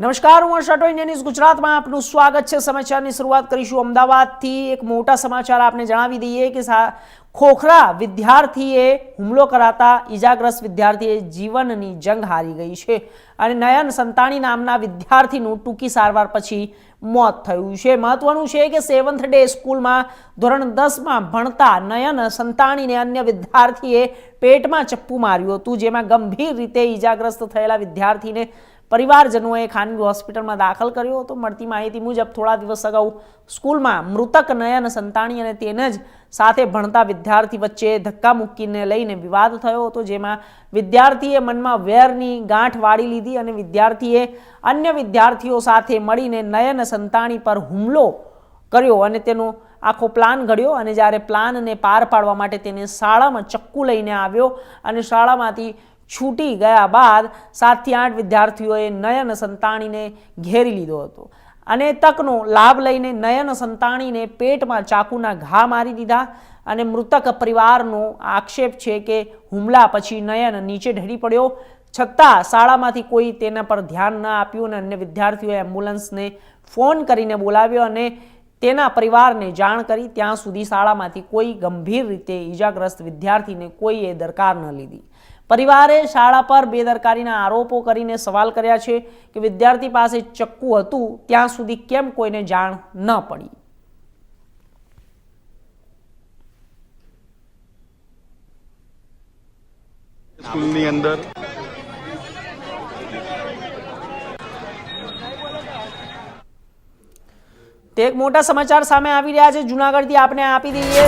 નમસ્કાર, હું હર્ષ અટોઈ ન્યૂઝ ગુજરાતમાં આપનું સ્વાગત છે. સમાચારની શરૂઆત કરીશું અમદાવાદથી. એક મોટા સમાચાર આપને જણાવી દઈએ કે ખોખરા વિદ્યાર્થીએ હુમલો કરાતા ઈજાગ્રસ્ત વિદ્યાર્થીએ જીવનની જંગ હારી ગઈ છે અને નયન સંતાણી નામના વિદ્યાર્થીનું ટૂંકી સારવાર પછી મોત થયું છે. મહત્વનું છે કે સેવન્થ ડે સ્કૂલમાં ધોરણ દસમાં ભણતા નયન સંતાણીને અન્ય વિદ્યાર્થીએ પેટમાં ચપ્પુ માર્યું હતું, જેમાં ગંભીર રીતે ઈજાગ્રસ્ત થયેલા વિદ્યાર્થીને પરિવારજનોએ ખાનગી હોસ્પિટલમાં દાખલ કર્યો હતો. મળતી માહિતી મુજબ થોડા દિવસ અગાઉ સ્કૂલમાં મૃતક નયન સંતાણી અને તેને જ સાથે ભણતા વિદ્યાર્થી વચ્ચે ધક્કા મૂકીને લઈને વિવાદ થયો હતો, જેમાં વિદ્યાર્થીએ મનમાં વેરની ગાંઠ વાળી લીધી અને વિદ્યાર્થીએ અન્ય વિદ્યાર્થીઓ સાથે મળીને નયન સંતાણી પર હુમલો કર્યો અને તેનો આખો પ્લાન ઘડ્યો અને જ્યારે પ્લાનને પાર પાડવા માટે તેને શાળામાં ચક્કુ લઈને આવ્યો અને શાળામાંથી છૂટી ગયા બાદ સાતથી આઠ વિદ્યાર્થીઓએ નયન સંતાણીને ઘેરી લીધો હતો. અને તકનો લાભ લઈને નયન સંતાણીને પેટમાં ચાકુના ઘા મારી દીધા અને મૃતક પરિવારનો આક્ષેપ છે કે હુમલા પછી નયન નીચે ઢળી પડ્યો. છતાં શાળામાંથી કોઈ તેના પર ધ્યાન ન આપ્યું અને અન્ય વિદ્યાર્થીઓએ એમ્બ્યુલન્સને ફોન કરીને બોલાવ્યો અને તેના પરિવારને જાણ કરી. ત્યાં સુધી શાળામાંથી કોઈ ગંભીર રીતે ઈજાગ્રસ્ત વિદ્યાર્થીને કોઈએ દરકાર ન લીધી. પરિવારે શાળા પર બેદરકારીના આરોપો કરીને સવાલ કર્યા છે કે વિદ્યાર્થી પાસે ચક્કુ હતું ત્યાં સુધી કેમ કોઈને જાણ ન પડી? સ્કૂલની અંદર તે એક મોટા સમાચાર સામે આવી રહ્યા છે. જુનાગઢથી આપણે આપી દઈએ